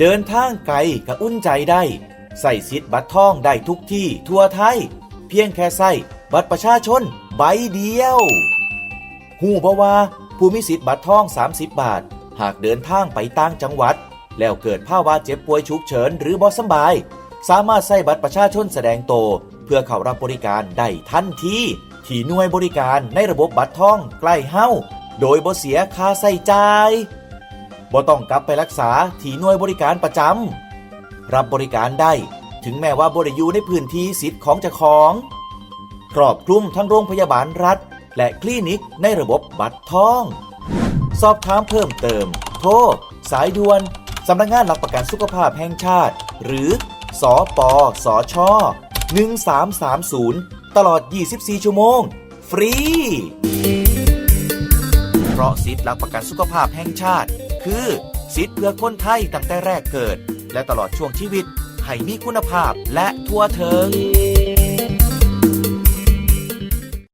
เดินทางไกลกะอุ่นใจได้ ใส่สิทธิ์บัตรทองได้ทุกที่ทั่วไทย เพียงแค่ใส่บัตรประชาชนใบเดียว หูเพราะว่าผู้มีสิทธิ์บัตรทอง 30 บาท หากเดินทางไปต่างจังหวัด แล้วเกิดภาวะเจ็บป่วยฉุกเฉินหรือบ่สำบาย สามารถใส่บัตรประชาชนแสดงโตวเพื่อเข้ารับบริการได้ทันทีที่หน่วยบริการในระบบบัตรทองใกล้เฮ้าโดยบ่เสียค่าใส่จ่าย บ่ต้องกลับไปรักษาที่หน่วยบริการประจำรับบริการได้ถึงแม้ว่าบ่ได้อยู่ในพื้นที่สิทธิ์ของเจ้าของครอบคลุมทั้งโรงพยาบาลรัฐ และคลินิกในระบบบัตรทอง สอบถามเพิ่มเติม โทร สายด่วนสำนักงานหลักประกันสุขภาพแห่งชาติ หรือสอปอสอชอ1330 ตลอด 24 ชั่วโมง ฟรี เพราะสิทธิหลักประกันสุขภาพแห่งชาติ คือ สิทธิเพื่อคนไทยตั้งแต่แรกเกิด และตลอดช่วงชีวิตให้มีคุณภาพและทั่วถึง